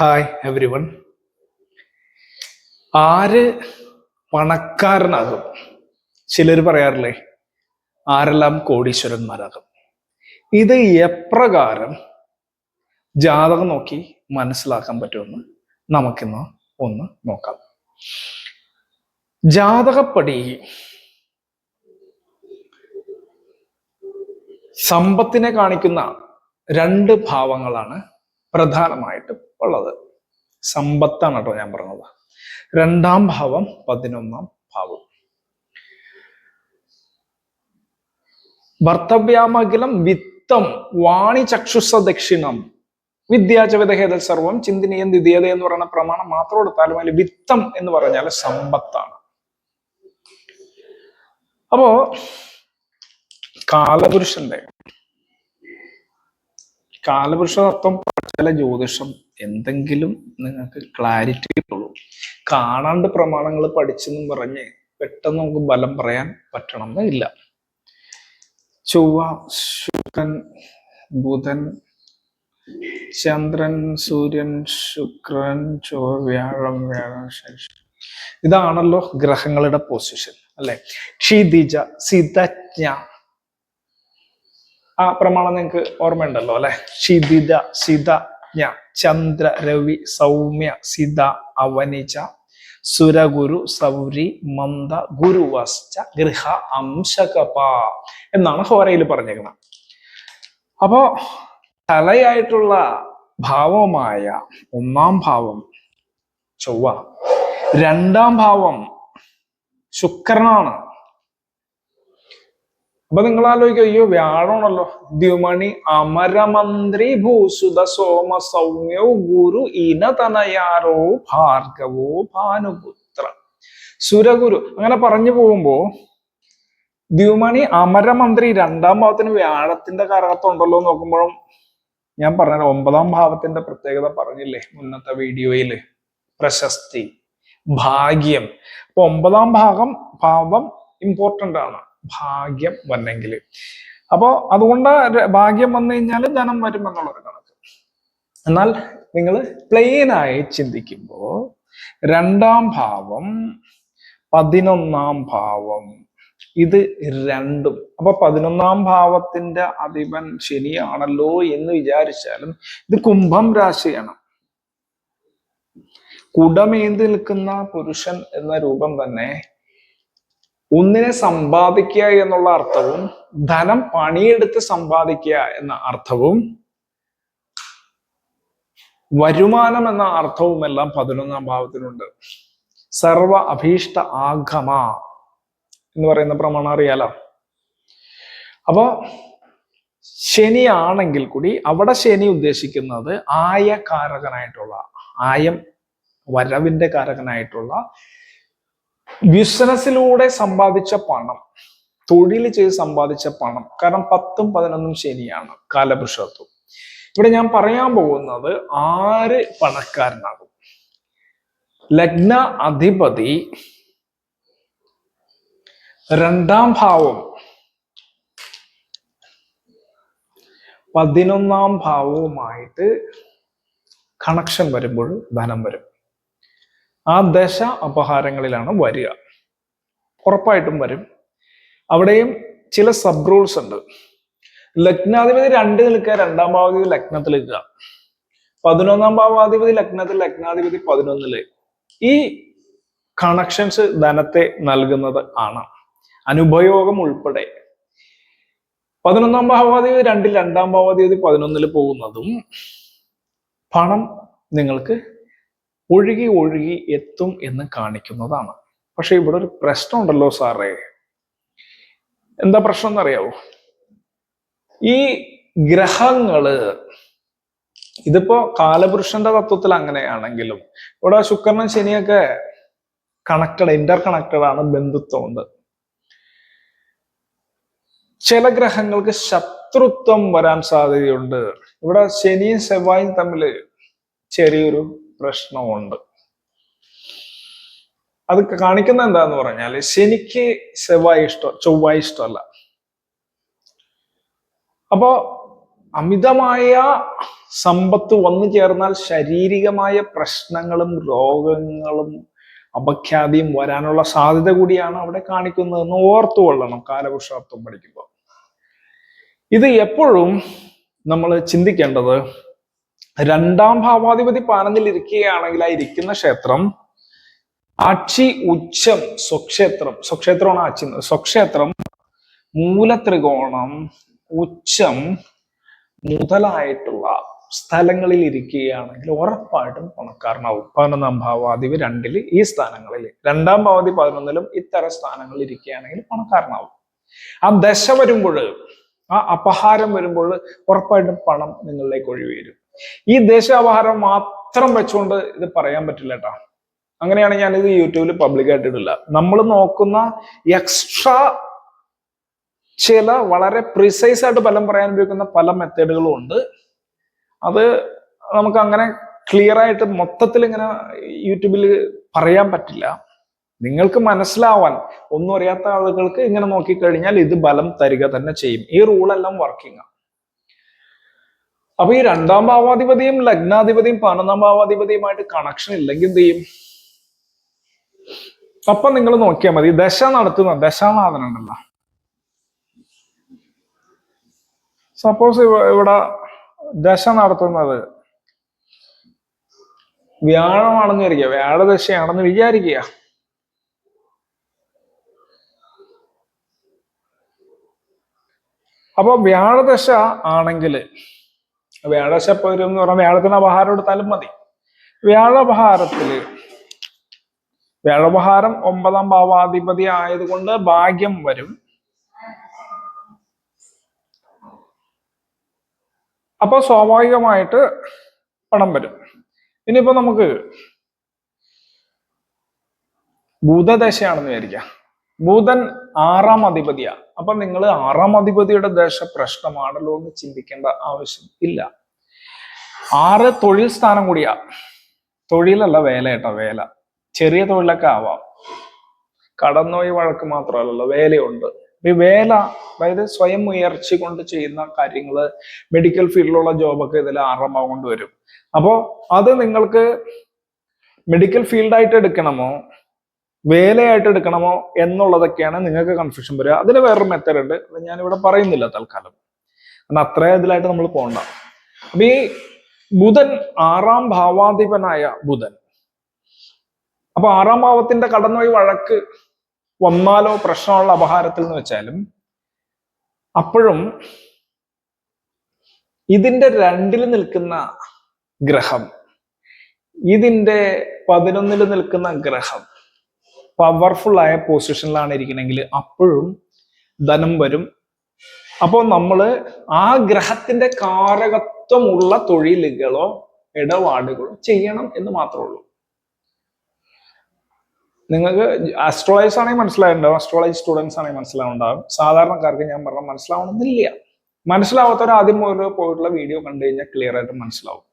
Hi every one ആര് പണക്കാരനാകും? ചിലർ പറയാറില്ലേ ആരെല്ലാം കോടീശ്വരന്മാരാകും? ഇത് എപ്രകാരം ജാതകം നോക്കി മനസ്സിലാക്കാൻ പറ്റുമെന്ന് നമുക്കിന്ന് ഒന്ന് നോക്കാം. ജാതകപ്പടി സമ്പത്തിനെ കാണിക്കുന്ന രണ്ട് ഭാവങ്ങളാണ് പ്രധാനമായിട്ടും ഉള്ളത്. സമ്പത്താണ് കേട്ടോ ഞാൻ പറഞ്ഞത്. രണ്ടാം ഭാവം പതിനൊന്നാം ഭാവം. ഭർത്തവ്യാമഖിലം വിത്തം വാണി ചക്ഷുസ ദക്ഷിണം വിദ്യാചവിതഹേത സർവം ചിന്തനീയം ദ്വിതീയത എന്ന് പറയുന്ന പ്രമാണം മാത്രം എടുത്താലും അതിൽ വിത്തം എന്ന് പറഞ്ഞാൽ സമ്പത്താണ്. അപ്പോ കാലപുരുഷന്റെ കാലപുരുഷ തത്വം പഠിച്ചാല ജ്യോതിഷം എന്തെങ്കിലും നിങ്ങൾക്ക് ക്ലാരിറ്റി കിട്ടുള്ളൂ. കാണാണ്ട് പ്രമാണങ്ങൾ പഠിച്ചെന്നും പറഞ്ഞ് പെട്ടെന്ന് നമുക്ക് ബലം പറയാൻ പറ്റണം എന്നില്ല ചൊവ്വ ശുക്രൻ ബുധൻ ചന്ദ്രൻ സൂര്യൻ ശുക്രൻ ചൊവ്വ വ്യാഴം വ്യാഴം ശേഷം ഇതാണല്ലോ ഗ്രഹങ്ങളുടെ പൊസിഷൻ അല്ലെ? ക്ഷിതിജ സിതജ്ഞ ആ പ്രമാണം നിങ്ങൾക്ക് ഓർമ്മയുണ്ടല്ലോ അല്ലെ? ക്ഷിതിജ സിതജ്ഞ ചന്ദ്ര രവി സൗമ്യ സിത അവനിച സുരഗുരു സൗരി മന്ദ ഗുരുവശ്ച ഗൃഹ അംശകപ എന്നാണ് ഹോരയിൽ പറഞ്ഞേക്കുന്നത്. അപ്പോ തലയായിട്ടുള്ള ഭാവമായ ഒന്നാം ഭാവം ചൊവ്വ. രണ്ടാം ഭാവം ശുക്രനാണ്. അപ്പൊ നിങ്ങൾ ആലോചിക്കുക അയ്യോ വ്യാഴമാണല്ലോ ദ്യുമണി അമരമന്ത്രി ഭൂസുത സോമ സൗമ്യോ ഗുരു ഇനതനയാരോ ഭാർഗവോ ഭാനുപുത്ര. സുരഗുരു അങ്ങനെ പറഞ്ഞു പോകുമ്പോ ദ്യുമണി അമരമന്ത്രി രണ്ടാം ഭാവത്തിന് വ്യാഴത്തിന്റെ കാരണത്തുണ്ടല്ലോ നോക്കുമ്പോഴും ഞാൻ പറഞ്ഞ ഒമ്പതാം ഭാവത്തിന്റെ പ്രത്യേകത പറഞ്ഞില്ലേ മുന്നത്തെ വീഡിയോയിൽ. പ്രശസ്തി ഭാഗ്യം. അപ്പൊ ഒമ്പതാം ഭാഗം ഭാവം ഇമ്പോർട്ടന്റ് ആണ്. ഭാഗ്യം വന്നെങ്കിൽ അപ്പോ അതുകൊണ്ട് ഭാഗ്യം വന്നു കഴിഞ്ഞാൽ ധനം വരും എന്നുള്ളൊരു കണക്ക്. എന്നാൽ നിങ്ങൾ പ്ലെയിനായി ചിന്തിക്കുമ്പോൾ രണ്ടാം ഭാവം പതിനൊന്നാം ഭാവം ഇത് രണ്ടും. അപ്പൊ പതിനൊന്നാം ഭാവത്തിന്റെ അധിപൻ ശനിയാണല്ലോ എന്ന് വിചാരിച്ചാലും ഇത് കുംഭം രാശിയാണ്. കുടമേന്തി നിൽക്കുന്ന പുരുഷൻ എന്ന രൂപം തന്നെ ഒന്നിനെ സമ്പാദിക്കുക എന്നുള്ള അർത്ഥവും ധനം പണിയെടുത്ത് സമ്പാദിക്കുക എന്ന അർത്ഥവും വരുമാനം എന്ന അർത്ഥവും എല്ലാം പതിനൊന്നാം ഭാവത്തിലുണ്ട്. സർവ അഭീഷ്ട ആഗമ എന്ന് പറയുന്ന പ്രമാണം അറിയാലോ? അപ്പോ ശനിയാണെങ്കിൽ കൂടി അവിടെ ശനി ഉദ്ദേശിക്കുന്നത് ആയകാരകനായിട്ടുള്ള ആയം വരവിന്റെ കാരകനായിട്ടുള്ള ബിസിനസ്സിലൂടെ സമ്പാദിച്ച പണം തൊഴിൽ ചെയ്ത് സമ്പാദിച്ച പണം കാരണം പത്തും പതിനൊന്നും ശനിയാണ് കാലപുരുഷത്വം. ഇവിടെ ഞാൻ പറയാൻ പോകുന്നത് ആര് പണക്കാരനാകും? ലഗ്ന അധിപതി രണ്ടാം ഭാവം പതിനൊന്നാം ഭാവവുമായിട്ട് കണക്ഷൻ വരുമ്പോൾ ധനം വരും. ആ ദശ അപഹാരങ്ങളിലാണ് വരിക. ഉറപ്പായിട്ടും വരും. അവിടെയും ചില സബ് റൂൾസ് ഉണ്ട്. ലഗ്നാധിപതി രണ്ട് നിൽക്കുക രണ്ടാം ഭാവാധിപതി ലഗ്നത്തിൽ നിൽക്കുക. പതിനൊന്നാം ഭാവാധിപതി ലഗ്നത്തിൽ ലഗ്നാധിപതി പതിനൊന്നിൽ. ഈ കണക്ഷൻസ് ധനത്തെ നൽകുന്നത് ആണ്. അനുപയോഗം ഉൾപ്പെടെ. പതിനൊന്നാം ഭാവാധിപതി രണ്ടിൽ രണ്ടാം ഭാവാധിപതി പതിനൊന്നിൽ പോകുന്നതും പണം നിങ്ങൾക്ക് ഒഴുകി ഒഴുകി എത്തും എന്ന് കാണിക്കുന്നതാണ്. പക്ഷെ ഇവിടെ ഒരു പ്രശ്നമുണ്ടല്ലോ സാറേ. എന്താ പ്രശ്നം എന്നറിയാവോ? ഈ ഗ്രഹങ്ങൾ ഇതിപ്പോ കാലപുരുഷന്റെ തത്വത്തിൽ അങ്ങനെയാണെങ്കിലും ഇവിടെ ശുക്രനും ശനിയൊക്കെ കണക്റ്റഡ് ഇന്റർ കണക്റ്റഡ് ആണ് ബന്ധുത്വമുണ്ട് ചില ഗ്രഹങ്ങൾക്ക് ശത്രുത്വം വരാൻ സാധ്യതയുണ്ട്. ഇവിടെ ശനിയും സെവ്വായും തമ്മിൽ ചെറിയൊരു പ്രശ്നമുണ്ട്. അത് കാണിക്കുന്ന എന്താന്ന് പറഞ്ഞാൽ ശനിക്ക് സെവ്വായി ഇഷ്ടം ചൊവ്വായി ഇഷ്ടമല്ല. അപ്പോ അമിതമായ സമ്പത്ത് വന്നു ചേർന്നാൽ ശാരീരികമായ പ്രശ്നങ്ങളും രോഗങ്ങളും അപഖ്യാതിയും വരാനുള്ള സാധ്യത കൂടിയാണ് അവിടെ കാണിക്കുന്നതെന്ന് ഓർത്തുകൊള്ളണം കാലപുരുഷാർത്ഥം പഠിക്കുമ്പോൾ ഇത് എപ്പോഴും നമ്മൾ ചിന്തിക്കേണ്ടത് രണ്ടാം ഭാവാധിപതി പാനത്തിൽ ഇരിക്കുകയാണെങ്കിൽ ആ ഇരിക്കുന്ന ക്ഷേത്രം ആക്ഷി ഉച്ചം സ്വക്ഷേത്രം സ്വക്ഷേത്രമാണ് ആച്ചി സ്വക്ഷേത്രം മൂലത്രികോണം ഉച്ചം മുതലായിട്ടുള്ള സ്ഥലങ്ങളിൽ ഇരിക്കുകയാണെങ്കിൽ ഉറപ്പായിട്ടും പണക്കാരനാവും പതിനൊന്നാം ഭാവാധിപതി രണ്ടിൽ ഈ സ്ഥാനങ്ങളിൽ രണ്ടാം ഭാവാധി പതിനൊന്നിലും ഇത്തരം സ്ഥാനങ്ങളിൽ ഇരിക്കുകയാണെങ്കിൽ പണക്കാരനാവും. ആ ദശ വരുമ്പോൾ ആ അപഹാരം വരുമ്പോൾ ഉറപ്പായിട്ടും പണം നിങ്ങളിലേക്ക് ഒഴിവ് വരും. ഈ ദേശാവഹാരം മാത്രം വെച്ചുകൊണ്ട് ഇത് പറയാൻ പറ്റില്ല കേട്ടോ അങ്ങനെയാണ് ഞാൻ ഇത് യൂട്യൂബിൽ പബ്ലിക് ഇടില്ല നമ്മൾ നോക്കുന്ന എക്സ്ട്രാ ചില വളരെ പ്രിസൈസ് ആയിട്ട് ഫലം പറയാൻ ഉപയോഗിക്കുന്ന പല മെത്തേഡുകളും ഉണ്ട്. അത് നമുക്ക് അങ്ങനെ ക്ലിയർ ആയിട്ട് മൊത്തത്തിൽ ഇങ്ങനെ യൂട്യൂബിൽ പറയാൻ പറ്റില്ല. നിങ്ങൾക്ക് മനസ്സിലാവാൻ ഒന്നും അറിയാത്ത ആളുകൾക്ക് ഇങ്ങനെ നോക്കിക്കഴിഞ്ഞാൽ ഇത് ബലം തരിക തന്നെ ചെയ്യും. ഈ റൂളെല്ലാം വർക്കിംഗ് അപ്പൊ ഈ രണ്ടാം ഭാവാധിപതിയും ലഗ്നാധിപതിയും പതിനൊന്നാം ഭാവാധിപതിയുമായിട്ട് കണക്ഷൻ ഇല്ലെങ്കിൽ എന്ത് ചെയ്യും? അപ്പൊ നിങ്ങൾ നോക്കിയാൽ മതി. ദശ നടത്തുന്ന ദശാനാഥൻ ഉണ്ടല്ലോ. സപ്പോസ് ഇവിടെ ദശ നടത്തുന്നത് വ്യാഴമാണെന്ന് വിചാരിക്കുക വ്യാഴദശയാണെന്ന് വിചാരിക്കുക. അപ്പൊ വ്യാഴദശ ആണെങ്കിൽ വ്യാഴദശ പോരും എന്ന് പറഞ്ഞാൽ വ്യാഴത്തിന് അപഹാരം എടുത്താലും മതി. വ്യാഴപഹാരത്തിൽ വ്യാഴപഹാരം ഒമ്പതാം ഭാവാധിപതി ആയതുകൊണ്ട് ഭാഗ്യം വരും. അപ്പൊ സ്വാഭാവികമായിട്ട് പണം വരും. ഇനിയിപ്പോ നമുക്ക് ഭൂതദശയാണെന്ന് വിചാരിക്കാം. ബുധൻ ആറാം അധിപതിയാണ് അപ്പൊ നിങ്ങൾ ആറാം അധിപതിയുടെ ദേശ പ്രശ്നമാണല്ലോ എന്ന് ചിന്തിക്കേണ്ട ആവശ്യം ഇല്ല. ആറ് തൊഴിൽ സ്ഥാനം കൂടിയാ. തൊഴിലല്ല വേല കേട്ടോ വേല. ചെറിയ തൊഴിലൊക്കെ ആവാം. കടന്നോയി വഴക്ക് മാത്രമല്ലല്ലോ വേലയുണ്ട്. ഈ വേല അതായത് സ്വയം ഉയർച്ച കൊണ്ട് ചെയ്യുന്ന കാര്യങ്ങൾ മെഡിക്കൽ ഫീൽഡിലുള്ള ജോബൊക്കെ ഇതിൽ ആറാം കൊണ്ട് വരും. അപ്പോ അത് നിങ്ങൾക്ക് മെഡിക്കൽ ഫീൽഡായിട്ട് എടുക്കണമോ? വേലയായിട്ട് എടുക്കണമോ എന്നുള്ളതൊക്കെയാണ് നിങ്ങൾക്ക് കൺഫ്യൂഷൻ വരിക. അതിന് വേറൊരു മെത്തേഡ് ഉണ്ട്. അത് ഞാനിവിടെ പറയുന്നില്ല തൽക്കാലം. കാരണം അത്ര ഇതിലായിട്ട് നമ്മൾ പോകണ്ട അപ്പൊ ഈ ബുധൻ ആറാം ഭാവാധിപനായ ബുധൻ. അപ്പൊ ആറാം ഭാവത്തിന്റെ കടന്നുപോയി വഴക്ക് വന്നാലോ പ്രശ്നമുള്ള അപഹാരത്തിൽ എന്ന് വെച്ചാലും അപ്പോഴും ഇതിന്റെ രണ്ടിൽ നിൽക്കുന്ന ഗ്രഹം ഇതിന്റെ പതിനൊന്നിൽ നിൽക്കുന്ന ഗ്രഹം പവർഫുൾ ആയ പൊസിഷനിലാണ് ഇരിക്കണമെങ്കിൽ അപ്പോഴും ധനം വരും. അപ്പോൾ നമ്മൾ ആ ഗ്രഹത്തിന്റെ കാരകത്വമുള്ള തൊഴിലുകളോ ഇടപാടുകളോ ചെയ്യണം എന്ന് മാത്രമേ ഉള്ളൂ. നിങ്ങൾക്ക് ആസ്ട്രോളജിസ് ആണെങ്കിൽ മനസ്സിലായിട്ടുണ്ടാവും ആസ്ട്രോളജി സ്റ്റുഡൻസ് ആണെങ്കിൽ മനസ്സിലാവുണ്ടാവും. സാധാരണക്കാർക്ക് ഞാൻ പറഞ്ഞ മനസ്സിലാവണമെന്നില്ല. മനസ്സിലാവാത്തവർ ആദ്യം മുതൽ പോയിട്ടുള്ള വീഡിയോ കണ്ടു കഴിഞ്ഞാൽ ക്ലിയർ ആയിട്ട് മനസ്സിലാവും.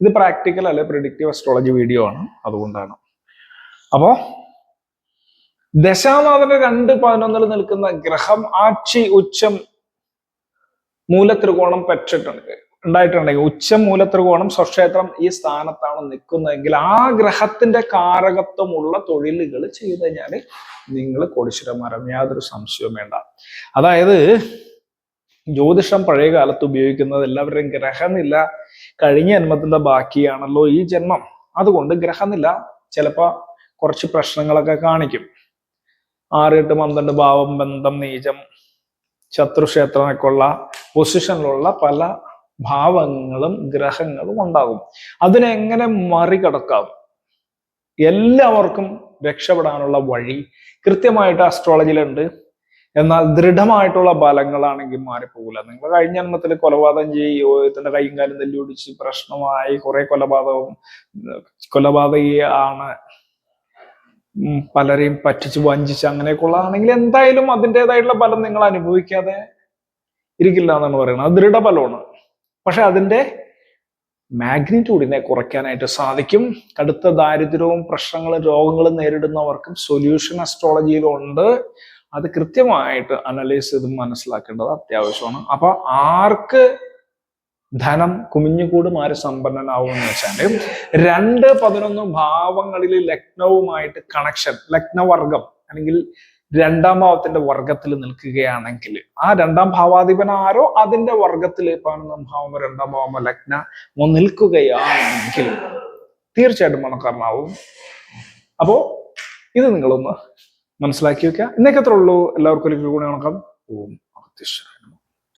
ഇത് പ്രാക്ടിക്കൽ അല്ലെ പ്രിഡിക്റ്റീവ് അസ്ട്രോളജി വീഡിയോ ആണ് അതുകൊണ്ടാണ്. അപ്പോ ദശാനാഥന്റെ രണ്ട് പതിനൊന്നിൽ നിൽക്കുന്ന ഗ്രഹം ആക്ഷി ഉച്ചം മൂലത്രികോണം പെറ്റിട്ടുണ്ട് ഉണ്ടായിട്ടുണ്ടെങ്കിൽ ഉച്ചം മൂലത്രികോണം സ്വക്ഷേത്രം ഈ സ്ഥാനത്താണ് നിൽക്കുന്നതെങ്കിൽ ആ ഗ്രഹത്തിന്റെ കാരകത്വമുള്ള തൊഴിലുകൾ ചെയ്തു കഴിഞ്ഞാൽ നിങ്ങൾ കോടീശ്വരന്മാരം. യാതൊരു സംശയവും വേണ്ട. അതായത് ജ്യോതിഷം പഴയ കാലത്ത് ഉപയോഗിക്കുന്നത് എല്ലാവരുടെയും ഗ്രഹനില കഴിഞ്ഞ ജന്മത്തിന്റെ ബാക്കിയാണല്ലോ ഈ ജന്മം. അതുകൊണ്ട് ഗ്രഹനില ചിലപ്പോ കുറച്ച് പ്രശ്നങ്ങളൊക്കെ കാണിക്കും. ആറ് എട്ട് പന്ത്രണ്ട് ഭാവം ബന്ധം നീചം ശത്രുക്ഷേത്രമൊക്കെ ഉള്ള പൊസിഷനിലുള്ള പല ഭാവങ്ങളും ഗ്രഹങ്ങളും ഉണ്ടാകും. അതിനെങ്ങനെ മറികടക്കാം? എല്ലാവർക്കും രക്ഷപ്പെടാനുള്ള വഴി കൃത്യമായിട്ട് അസ്ട്രോളജിയിലുണ്ട് എന്നാൽ ദൃഢമായിട്ടുള്ള ബലങ്ങളാണെങ്കിൽ മാറിപ്പോകില്ല നിങ്ങൾ കഴിഞ്ഞ ജന്മത്തിൽ കൊലപാതകം ചെയ്യുകയോ ഇതിന്റെ കൈയും കാലും തല്ലി ഒടിച്ച് പ്രശ്നമായി കുറെ കൊലപാതകവും കൊലപാതകയാണ് പലരെയും പറ്റിച്ച് വഞ്ചിച്ച് അങ്ങനെയൊക്കെ ഉള്ളതാണെങ്കിൽ എന്തായാലും അതിന്റെതായിട്ടുള്ള ഫലം നിങ്ങൾ അനുഭവിക്കാതെ ഇരിക്കില്ല എന്നാണ് പറയുന്നത്. അത് ദൃഢഫലമാണ്. പക്ഷെ അതിന്റെ മാഗ്നിറ്റ്യൂഡിനെ കുറയ്ക്കാനായിട്ട് സാധിക്കും. കടുത്ത ദാരിദ്ര്യവും പ്രശ്നങ്ങളും രോഗങ്ങളും നേരിടുന്നവർക്കും സൊല്യൂഷൻ അസ്ട്രോളജിയിലുണ്ട് അത് കൃത്യമായിട്ട് അനലൈസ് ചെയ്ത് മനസ്സിലാക്കേണ്ടത് അത്യാവശ്യമാണ്. അപ്പൊ ആർക്ക് ധനം കുമിഞ്ഞുകൂട് ആര് സമ്പന്നനാവും എന്ന് വെച്ചാൽ രണ്ട് പതിനൊന്ന് ഭാവങ്ങളിൽ ലഗ്നവുമായിട്ട് കണക്ഷൻ ലഗ്നവർഗം അല്ലെങ്കിൽ രണ്ടാം ഭാവത്തിന്റെ വർഗത്തിൽ നിൽക്കുകയാണെങ്കിൽ ആ രണ്ടാം ഭാവാധിപൻ ആരോ അതിന്റെ വർഗത്തിൽ പതിനൊന്നാം ഭാവമോ രണ്ടാം ഭാവമോ ലഗ്നമോ നിൽക്കുകയാണെങ്കിൽ തീർച്ചയായിട്ടും പണക്കാരനാവും. അപ്പോ ഇത് നിങ്ങളൊന്ന് മനസ്സിലാക്കി വെക്കുക. ഇന്നേക്കത്രേ ഉള്ളൂ. എല്ലാവർക്കും ഒരു കൂടെ കണക്കാം ഓം